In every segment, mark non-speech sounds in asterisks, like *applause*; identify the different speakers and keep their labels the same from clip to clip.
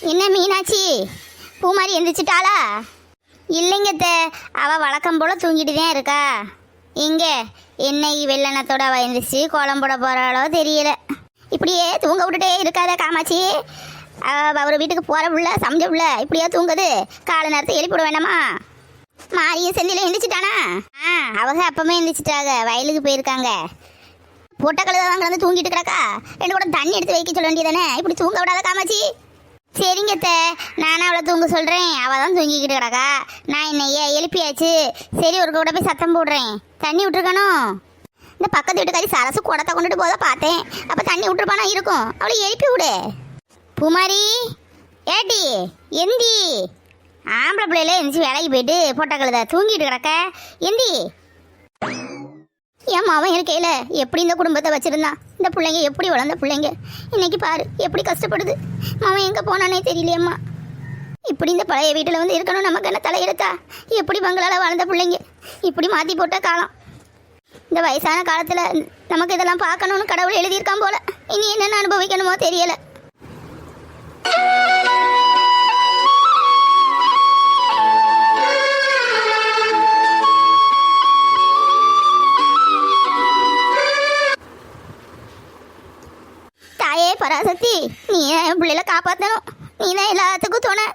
Speaker 1: என்ன மீனாட்சி? பூமாரி எந்திரிச்சிட்டாளா? இல்லைங்க அத்தை. அவ வழக்கம் போல தூங்கிட்டு தான் இருக்கா. இங்கே என்னை வெள்ளனத்தோட அவள் எந்திரிச்சு கோலம் போகிறாளோ தெரியல. இப்படியே தூங்க விட்டுட்டே இருக்காத காமாட்சி. அவ அவர் வீட்டுக்கு போகிற புள்ள சமைஞ்ச புள்ள இப்படியே தூங்குது? காலை நேரத்தை எழுப்பி விட வேண்டாமா? மாரியும் செந்தில எந்திரிச்சிட்டானா? ஆ அவங்க அப்பமே எந்திரிச்சிட்டாங்க. வயலுக்கு போயிருக்காங்க. பொட்டை கழுத தூங்கிட்டு கிடக்கா? ரெண்டு கூட தண்ணி எடுத்து வைக்க சொல்ல வேண்டியதானே இப்படி தூங்க விடாத காமாச்சி சரிங்க அத்தை. நானும் அவளை தூங்க சொல்கிறேன் அவள் தான் தூங்கிக்கிட்டு கிடக்கா. நான் என்னைய எழுப்பியாச்சு. சரி ஒரு கூட போய் சத்தம் போடுறேன். தண்ணி விட்டுருக்கணும். இந்த பக்கத்து வீட்டுக்காரி சரசு குடத்தை கொண்டுட்டு போத பார்த்தேன். அப்போ தண்ணி விட்டுருப்பானா இருக்கும். அவளை எழுப்பி விடு. பூமாரி ஏட்டி எந்தி. ஆம்பளை பிள்ளையில எந்திரிச்சு வேலைக்கு போயிட்டு பொட்டை கழுத தூங்கிட்டு கிடக்க. எந்தி. என் மாவன் இருக்கையில் எப்படி இந்த குடும்பத்தை வச்சுருந்தான்? இந்த பிள்ளைங்க எப்படி வளர்ந்த பிள்ளைங்க? இன்னைக்கு பாரு எப்படி கஷ்டப்படுது. மாவன் எங்கே போனானே தெரியலையம்மா. இப்படி இந்த பழைய வீட்டில் வந்து இருக்கணும் நமக்கு என்ன தலையெடுத்தா எப்படி பங்களால் வளர்ந்த பிள்ளைங்க? இப்படி மாற்றி போட்ட காலம். இந்த வயசான காலத்தில் நமக்கு இதெல்லாம் பார்க்கணும்னு கடவுள் எழுதியிருக்கான் போல. இனி என்னென்ன அனுபவிக்கணுமோ தெரியலை. தாயே நீ என் பிள்ளைல காப்பாற்றணும் நீ தான் எல்லாத்துக்கும் துணை.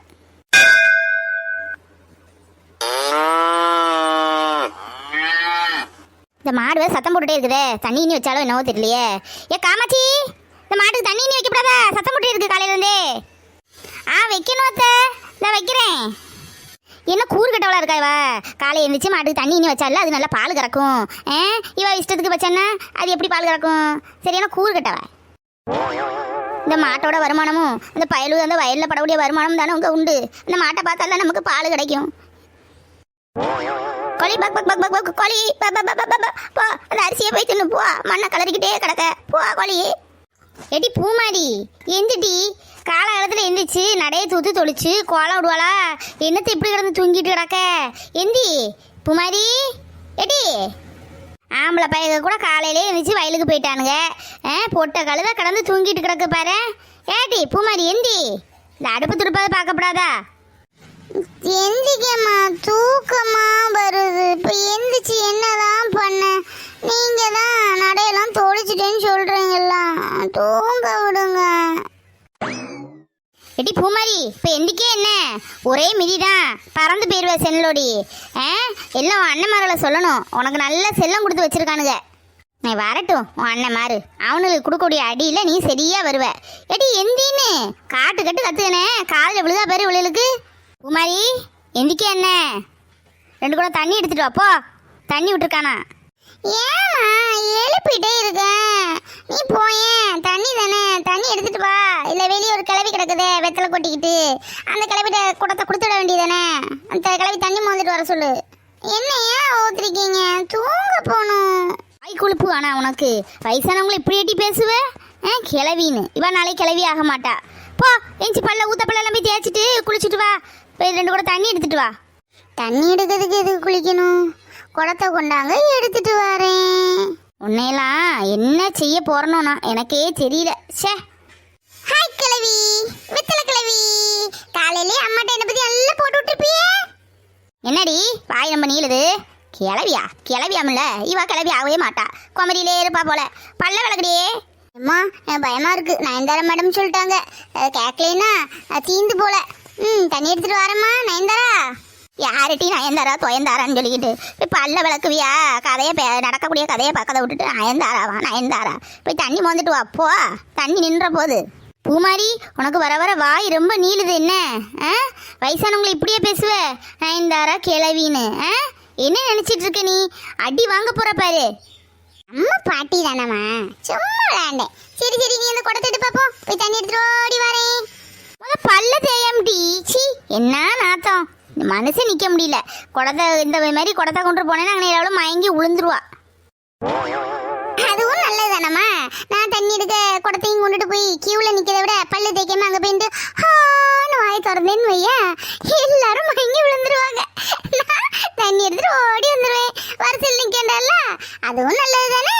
Speaker 1: இந்த மாடு வேறு சத்தம் போட்டுட்டே இருக்குதே. தண்ணி இனி வச்சாலும் என்னவோ தெரியலையே. ஏ காமாட்சி இந்த மாட்டுக்கு தண்ணி இனி வைக்கப்படாத. சத்தம் போட்டு இருக்கு காலையில இருந்தே. ஆ வைக்கணும் அத்தை. இந்த வைக்கிறேன். என்ன கூறு கட்டவளா இருக்கா இவ? காலை எழுந்திரிச்சு மாட்டுக்கு தண்ணி இனி வச்சால அது நல்லா பால் கறக்கும். ஏ இவ இஷ்டத்துக்கு வச்சான்னா அது எப்படி பால் கறக்கும்? சரியான கூறு கட்டவ இந்த மாட்டோட வருமானமும் இந்த பயலு அந்த வயலில் படக்கூடிய வருமானம் தானே உங்க உண்டு. இந்த மாட்டை பார்த்தால நமக்கு பால் கிடைக்கும். கொலி பக் பக் பக் பக் பக் கோழி ப ப ப ப போ அந்த அரிசியை போய் தின்னு. போ மண்ணை கலரிக்கிட்டே கிடக்க. போ கோழி எடி பூமாடி. எந்திட்டி காலகாலத்தில் எந்திரிச்சு நடைய தூத்து தொளிச்சு கோலம் விடுவாளா? என்னத்தை இப்படி கிடந்து தூங்கிட்டு கிடக்க? எந்தி பூமாரி எடி. ஆம்பளை பையக கூட காலையிலே எழுந்துச்சு வயலுக்கு போயிட்டானுங்க. பொட்டை கழுத கடந்து தூங்கிட்டு கிடக்கு பாரு. ஏடி பூமாரி எந்தி? இந்த அடுப்பு துடுப்பாத பார்க்கப்படாதா? எந்திக்கம்மா தூக்கமா வருது. இப்போ எந்திரிச்சு என்னதான் பண்ண? நீங்க தான் நடையெல்லாம் தோழிச்சிட்டேன்னு சொல்கிறீங்களா தூங்க விடுங்க. எடி பூமாரி இப்போ எந்திக்கே என்ன? ஒரே மிதிதான். பறந்து போயிருவ செல்லோடி. ஆ? எல்லாம் அண்ணன்மார்களை சொல்லணும். உனக்கு நல்ல செல்லம் கொடுத்து வச்சிருக்கானுங்க. நீ வரட்டும் உன் அண்ணன் மாறு. அவனுக்கு கொடுக்கக்கூடிய அடியில் நீ சரியாக வருவ. எடி எந்தின்னு. காட்டு கட்டு கத்துக்கனே காலில் விழுதா பேர் விழுலுக்கு பூமாரி எந்திக்கே என்ன? ரெண்டு கூட தண்ணி எடுத்துட்டு வாப்போ தண்ணி விட்டுருக்கானா? ஏன் எழுப்பிட்டே இருக்கேன் நீ போயேன் தண்ணி தானே தண்ணி எடுத்துட்டு வா இல்ல வெளியே ஒரு கிளவி கிடக்குதே வெத்தலை கொட்டிக்கிட்டு. அந்த கிளவிட்ட குடத்தை கொடுத்துட வேண்டியதானே அந்த கிளவி தண்ணி மோந்துட்டு வர சொல்லு. என்ன ஏன் ஊத்துறீங்க? தூங்க போகணும். வாய் கொழுப்பு ஆனா உனக்கு. வயசானவங்களை இப்படி எட்டி பேசுவ? ஆ கிளவின்னு. இவன் நாளைக்கு கிளவி ஆக மாட்டா. போ எஞ்சி பல்ல ஊத்த பல்ல நம்பி தேய்ச்சிட்டு குளிச்சுட்டு வா. போய் ரெண்டு கூட தண்ணி எடுத்துட்டு வா. தண்ணி எடுக்கிறதுக்கு எதுக்கு குளிக்கணும்? குடத்தை கொண்டாங்க எடுத்துட்டு வரேன். உன்னையெல்லாம் என்ன செய்ய போறனோனா எனக்கே தெரியல. ச்சே. ஹாய் கிழவி. வித்தல கிழவி. காலையிலே அம்மாட்ட என்ன பத்தி எல்லாம் போட்டு விட்டுருப்பியே. என்னடி வாய் நம்ம நீளுது. கிளவியா கிளவியாமல இவ கிளவி ஆகவே மாட்டா. குமரியிலே இருப்பா போல. பல்ல விளக்குடியே. அம்மா பயமா இருக்கு. நயன்தாரா மேடம் சொல்லிட்டாங்க. அது கேட்கலைன்னா தீந்து போல. ம் தண்ணி எடுத்துட்டு வரேம்மா நயன்தாரா. யார்ட்டி நயன்தாரா துயந்தாரான்னு சொல்லிக்கிட்டு? போய் பல்ல விளக்குவியா? கதையை பே நடக்கக்கூடிய கதையை பக்கத்தை விட்டுட்டு நயன்தாராவா நயன்தாரா? போய் தண்ணி மோந்துட்டு வா போ. தண்ணி நின்ற போது. பூமாரி உனக்கு வர வர வாய் ரொம்ப நீளுது என்ன? ஆ? வயசானவங்களை இப்படியே பேசுவ? நயன்தாரா கிளவின்னு ஆ? என்ன நினைச்சிட்டு இருக்க நீ? அடி வாங்க போற பாரு. அம்மா பாட்டி தானம்மா. சும்மா விளாண்டேன் சரி சரி நீ இந்த குடத்தை எடுத்து பார்ப்போம் போய் தண்ணி எடுத்துட்டு ஓடி வரேன். முத பல்ல தேயம் டி என்ன நாத்தம். மனசு நிற்க முடியல. குடத்தை இந்த மாதிரி குடத்தை கொண்டு போனேன்னா அங்கே எவ்வளோ மயங்கி உளுந்துருவா. நல்லது தானம்மா நான் தண்ணி எடுக்க குடத்தையும் கொண்டுட்டு போய் கியூவில் நிக்கிறத விட பல்லு தேய்க்காம அங்க போயிட்டு ஹான்னு வாய் திறந்தேன்னு வையா. எல்லாரும் மயங்கி விழுந்துருவாங்க. தண்ணி எடுத்துட்டு ஓடி வந்துருவேன். வரிசையில் நிக்கண்டல்ல அதுவும் நல்லது தானே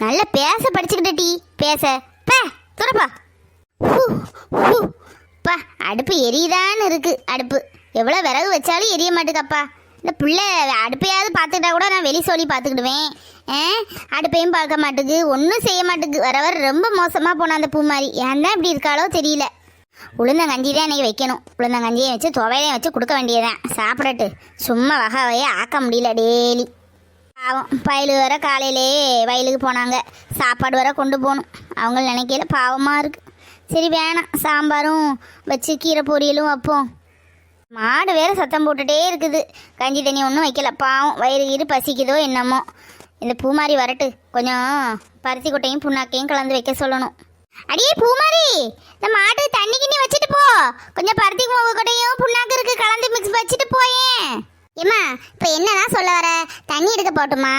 Speaker 1: நல்ல பேச படிச்சுக்கிட்ட டி. பேச. பே துறப்பா ஹூ, ஹூ. பா அடுப்பு எரியுதான்னு இருக்கு. அடுப்பு. எவ்வளோ விறகு வச்சாலும் எரிய மாட்டுக்கப்பா இந்த பிள்ளை அடுப்பையாவது பார்த்துக்கிட்டா கூட நான் வெளி சொல்லி பார்த்துக்கிடுவேன். அடுப்பையும் பார்க்க மாட்டேங்குது ஒன்றும் செய்ய மாட்டேங்குது வர வர ரொம்ப மோசமாக போன அந்த பூ மாதிரி ஏன் தான் இப்படி இருக்காளோ தெரியல. உளுந்தங்கஞ்சி தான் இன்னைக்கு வைக்கணும். உளுந்தங்கஞ்சியை வச்சு துவையலையும் வச்சு கொடுக்க வேண்டியதுதான். சாப்பிடட்டு. சும்மா வகை வகையை ஆக்க முடியல டெய்லி. பாவம். பயலு வர காலையிலே வயலுக்கு போனாங்க. சாப்பாடு வர கொண்டு போகணும். அவங்கள நினைக்கல பாவமாக இருக்குது சரி வேணாம். சாம்பாரும் வச்சு கீரை பொரியலும் வைப்போம். மாடு வேற சத்தம் போட்டுட்டே இருக்குது. கஞ்சி தண்ணி ஒன்றும் வைக்கல. பாவம் வயிறு கீறு பசிக்குதோ என்னமோ. இந்த பூமாரி வரட்டு. கொஞ்சம் பருத்தி கொட்டையும் புண்ணாக்கையும் கலந்து வைக்க சொல்லணும். அடியே பூமாரி இந்த மாடு தண்ணி கிண்ணி வச்சுட்டு போ. கொஞ்சம் பருத்தி கொட்டையும் புண்ணாக்கு இருக்கு கலந்து மிக்ஸ் வச்சுட்டு போயேன் ஏம்மா இப்போ என்னதான் சொல்ல வர? தண்ணி எடுக்க போட்டுமா?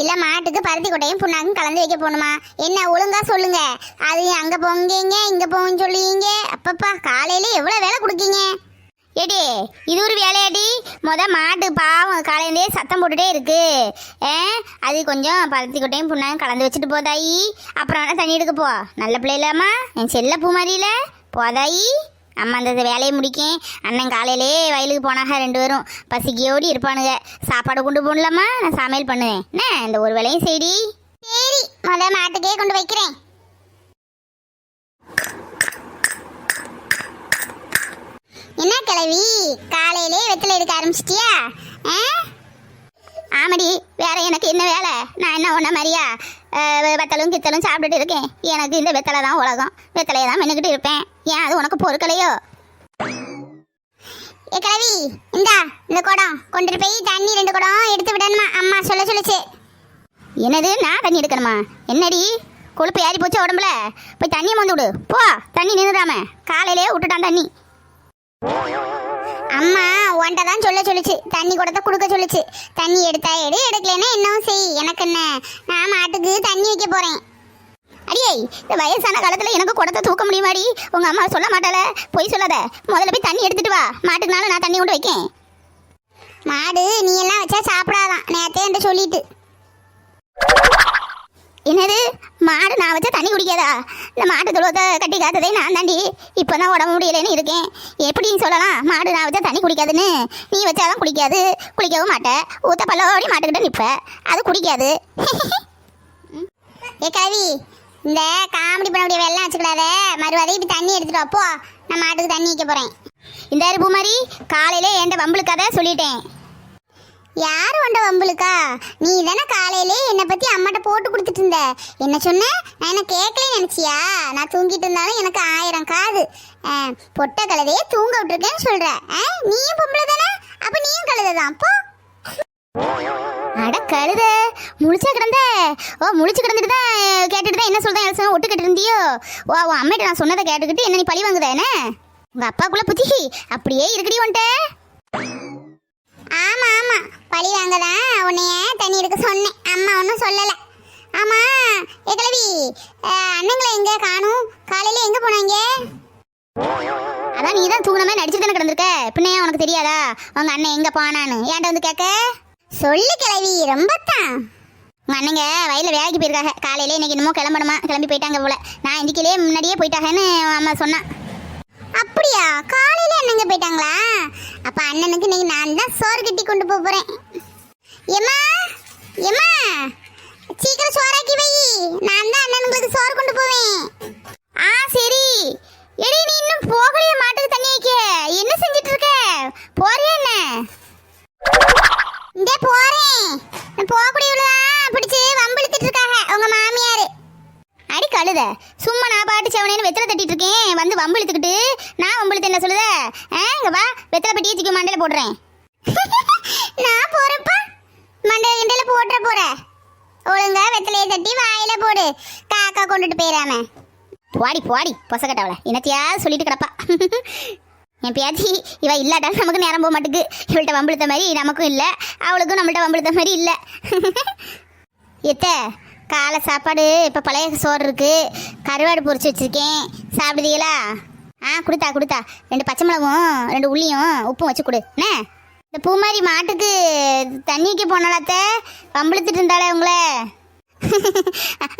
Speaker 1: இல்லை மாட்டுக்கு பருத்தி கொட்டையும் புண்ணாக்கும் கலந்து வைக்க போகணுமா? என்ன ஒழுங்கா சொல்லுங்க. அது அங்கே போங்கீங்க இங்கே போங்கன்னு சொல்லுவீங்க. அப்பப்பா காலையில எவ்வளோ வேலை கொடுக்கீங்க? ஏடி இது ஒரு வேலையாடி. முத மாட்டு பாவம் காலையிலே சத்தம் போட்டுட்டே இருக்கு. ஏ அது கொஞ்சம் பருத்தி கொட்டையும் புண்ணாயும் கலந்து வச்சுட்டு போதாயி. அப்புறம் வேணா தண்ணி எடுக்க போ. நல்ல பிள்ளைலாமா என் செல்ல பூ மாதிரியில. போதாயி. அம்மா அந்த வேலையை முடிக்கேன். அண்ணன் காலையிலே வயலுக்கு போனாக ரெண்டு பேரும். பசிக்கியோடி இருப்பானுங்க. சாப்பாடு கொண்டு போகலாமா நான் சமையல் பண்ணுவேன். என்ன இந்த ஒரு வேலையும் செய்டி. சரி முத மாட்டுக்கே கொண்டு வைக்கிறேன் என்ன கிளவி காலையிலே வெத்தலை எடுக்க ஆரம்பிச்சிட்டியா? ஆ? ஆமாடி வேற எனக்கு என்ன வேலை? நான் என்ன ஒன்ன மாதிரியா? வெத்தலும் கித்தலும் சாப்பிட்டுட்டு இருக்கேன். எனக்கு இந்த வெத்தலை தான் உலகம். வெத்தலையை தான் மென்னுக்கிட்டு இருப்பேன். ஏன் அது உனக்கு பொறுக்கலையோ? ஏ கிளவி இந்தா இந்த குடம். கொண்டு போய் தண்ணி ரெண்டு குடம் எடுத்து விடணுமா? அம்மா சொல்ல சொல்லுச்சு. என்னது? நான் தண்ணி எடுக்கணுமா? என்னடி? கொழுப்பு ஏறி போச்சு உடம்புல? போய் தண்ணியை மொந்து விடு. போ தண்ணி நின்றுடாம காலையிலே விட்டுட்டான் தண்ணி. அம்மா உன்ட்ட தான் சொல்ல சொல்லுச்சு. தண்ணி குடத்தை கொடுக்க சொல்லுச்சு. தண்ணி எடுத்தா எடு எடுக்கலைன்னா என்னவும் செய். எனக்கு என்ன? நான் மாட்டுக்கு தண்ணி வைக்க போறேன். அடியே இந்த வயசான காலத்துல எனக்கு குடத்தை தூக்க முடியுமாடி? உங்க அம்மா சொல்ல மாட்டால பொய் சொல்லாத. முதல்ல போய் தண்ணி எடுத்துட்டு வா. மாட்டுக்குனால நான் தண்ணி கொண்டு வைக்கேன். மாடு நீ எல்லாம் வச்சா சாப்பிடாதான். நேத்தே என்று சொல்லிட்டு. என்னது? மாடு நான் வச்சா தண்ணி குடிக்காதா? இந்த மாட்டு துளுவத்தை கட்டி காத்ததே நான் தாண்டி இப்போ தான் உடம்பு முடியலைன்னு இருக்கேன். எப்படின்னு சொல்லலாம்? மாடு நான் வச்சா தண்ணி குடிக்காதுன்னு. நீ வச்சாதான் குடிக்காது. குளிக்கவும் மாட்டேன் ஊத்த பல்லோடி மாட்டுக்கிட்ட நிற்ப அது குடிக்காது. *laughs* ஏ கவி இந்த காமெடி பண்ணக்கூடிய வெள்ளம் வச்சுக்கூடாத மறுபடியும் இப்படி தண்ணி எடுத்துட்டு அப்போ நான் மாட்டுக்கு தண்ணி வைக்க போகிறேன் இந்த பூமாரி மாதிரி காலையிலே என் வம்புளுக்காத சொல்லிட்டேன். யார் உண்ட வம்புலுக்கா? நீ தானே காலையிலே என்னை பற்றி அம்மாட்ட போட்டு கொடுத்துட்டு இருந்த. என்ன சொன்ன? நான் என்ன கேட்கல நினச்சியா? நான் தூங்கிட்டு இருந்தாலும் எனக்கு ஆயிரம் காது. ஆ, பொட்ட கழுதையே தூங்க விட்டுருக்கேன்னு சொல்கிறேன் ஆ, நீயும் பொம்பளை தானே? அப்போ நீயும் கழுதைதான். அப்போ அட கழுத முழிச்சா கிடந்த? ஓ முழிச்சு கிடந்துட்டு தான் கேட்டுட்டு தான் என்ன சொல்கிறேன் எல்லாம் ஒட்டு இருந்தியோ? ஓ உன் அம்மிட்ட நான் சொன்னதை கேட்டுக்கிட்டு என்ன நீ பழி வாங்குதா என்ன? உங்கள் அப்பாக்குள்ளே புத்தி அப்படியே இருக்குடி வந்துட்டேன் ஆமா பழி வாங்கதான் உன்னைய தண்ணி எடுக்க சொன்னேன். அம்மா ஒன்றும் சொல்லல. ஆமா ஏ கிழவி அஹ், அண்ணங்களை எங்க காணும்? காலையில எங்க போனாங்க? அதான் நீ தான் தூங்கின மாதிரி நடிச்சுட்டு தானே கிடந்திருக்க? பின்னையா உனக்கு தெரியாதா? உங்க அண்ணன் எங்க போனான்னு? ஏன்டா வந்து கேட்க? சொல்லு கிழவி ரொம்ப தான் உங்க அண்ணங்க வயலில் வேலைக்கு போயிருக்காங்க காலையில இன்னைக்கு என்னமோ கிளம்பணுமா? கிளம்பி போயிட்டாங்க போல. நான் இன்றைக்கிலே முன்னாடியே போயிட்டாங்கன்னு அம்மா சொன்னான் அப்படியா? காலையில அண்ணங்க போயிட்டாங்களா? அப்ப அண்ணனுக்கு இன்னைக்கு நான் தான் சோறு கட்டி கொண்டு போக போறேன். எம்மா எம்மா சீக்கிரம் சோறாக்கி வை. நான் தான் அண்ணனுங்களுக்கு சோறு கொண்டு போவேன். ஆ சரி. எடி நீ இன்னும் போகலையே மாட்டுக்கு தண்ணி வைக்க. என்ன செஞ்சிட்டு இருக்க போறியா என்ன? இந்த போறேன். நான் போகக்கூடியவளதான் பிடிச்சு வம்பிழுத்துட்டு இருக்காங்க உங்க மாமியாரு. கழுத சும்மா நான் பாட்டு செவனேன்னு வெத்தலை தட்டிட்டு இருக்கேன் வந்து வம்பு இழுத்துக்கிட்டு. நான் வம்பு இழுத்து என்ன சொல்லுத? ஆ வா. வெத்தலை பெட்டியை சிக்கி மண்டையில போடுறேன் *laughs* நான் போறப்பா மண்டையில கிண்டையில போட்டுற போற. ஒழுங்கா வெத்தலையை தட்டி வாயில போடு. காக்கா கொண்டுட்டு போயிடாம போடி போடி. பொசக்கட்டவளை. என்னத்தையாவது சொல்லிட்டு கிடப்பா. *laughs* என் பியாச்சி இவ இல்லாட்டா நமக்கு நேரம் போக மாட்டேங்குது இவள்கிட்ட வம்பிழுத்த மாதிரி நமக்கும் இல்லை. அவளுக்கும் நம்மள்ட்ட வம்பிழுத்த மாதிரி இல்லை. *laughs* எத்த காலை சாப்பாடு இப்போ பழைய சோறு இருக்குது கருவாடு பொரிச்சு வச்சுருக்கேன். சாப்பிடுதீங்களா? ஆ கொடுத்தா கொடுத்தா. ரெண்டு பச்சை மிளகும் ரெண்டு உள்ளியும் உப்பும் வச்சு கொடு. என்ன? இந்த பூமாரி மாட்டுக்கு தண்ணி வைக்க போனாலாத்த வம்பிழுத்துட்டு இருந்தாளே உங்களே.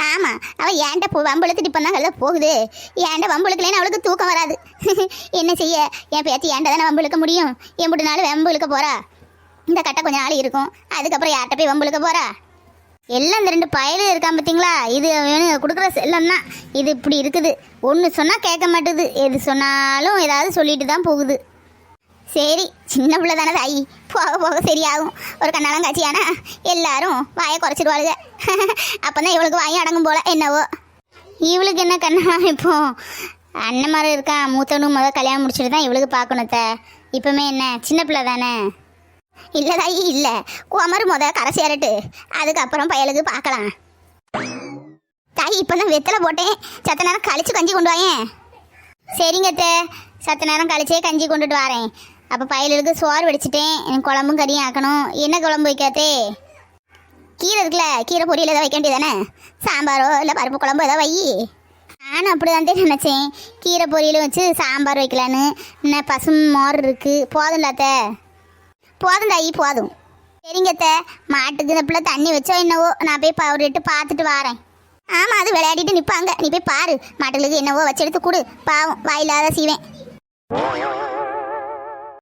Speaker 1: ஆமாம் அவள் ஏன்ட்ட போ வம்பளுக்கு இப்போ தான் வெளில போகுது. ஏன்ட்ட வம்பளுக்குலேன்னு அவளுக்கு தூக்கம் வராது. என்ன செய்ய? என் பேச்சு ஏன்டா தானே வம்பளுக்க முடியும்? எம்பிட்டு நாள் வம்பளுக்க போகிறா இந்த கட்டை கொஞ்சம் நாள் இருக்கும். அதுக்கப்புறம் யார்கிட்ட போய் வம்பளுக்க போகிறா எல்லாம் இந்த ரெண்டு பயலும் இருக்கான் பார்த்தீங்களா இது வேணும் கொடுக்குற செல்லம் தான் இது இப்படி இருக்குது. ஒன்று சொன்னால் கேட்க மாட்டுது. எது சொன்னாலும் ஏதாவது சொல்லிட்டு தான் போகுது. சரி சின்ன பிள்ளை தானே தாயி. போக போக சரியாகும். ஒரு கண்ணாலம் காட்சியானா? எல்லாரும் வாயை குறைச்சிடுவாளுங்க *laughs* அப்போ தான் இவளுக்கு வாயும் அடங்கும் போல. என்னவோ. இவளுக்கு என்ன கண்ணா இப்போ? அண்ணன் மாதிரி இருக்கான். மூத்தவனும் முதல் கல்யாணம் முடிச்சுட்டு தான் இவளுக்கு பார்க்கணுத்த இப்போமே என்ன? சின்ன பிள்ளை தானே. இல்லை தாயி இல்லை. குமர் முத கரை சேரட்டு. அதுக்கப்புறம் பயலுக்கு பார்க்கலாம். தாயி இப்போ தான் வெத்தலை போட்டேன். சத்த நேரம் கழிச்சு கஞ்சி கொண்டு வாயேன். சரிங்க அத்தை. சத்த நேரம் கழிச்சே கஞ்சி கொண்டுட்டு வரேன். அப்போ பயலுக்கு சோறு வடிச்சிட்டேன். எனக்கு குழம்பும் கறியும் ஆக்கணும். என்ன குழம்பு வைக்காத்தே கீரை இருக்குல்ல கீரை பொரியல் ஏதாவது வைக்க வேண்டியதானே? சாம்பாரோ இல்லை பருப்பு குழம்பு ஏதாவது வை. நானும் அப்படி தான் நினச்சேன். கீரை பொரியலும் வச்சு சாம்பார் வைக்கலான்னு. என்ன பசும் மோர் இருக்குது போதும் அத்தை. போதும் தாயி போதும். சரிங்கத்த மாட்டுக்கு இந்த பிள்ளை தண்ணி வச்சோ என்னவோ நான் போய் பவுரிட்டு பார்த்துட்டு வரேன். ஆமாம் அது விளையாடிட்டு நிற்பாங்க நீ போய் பாரு. மாட்டுகளுக்கு என்னவோ வச்சு எடுத்து கொடு. பாவம் வாயில்லாத செய்வேன்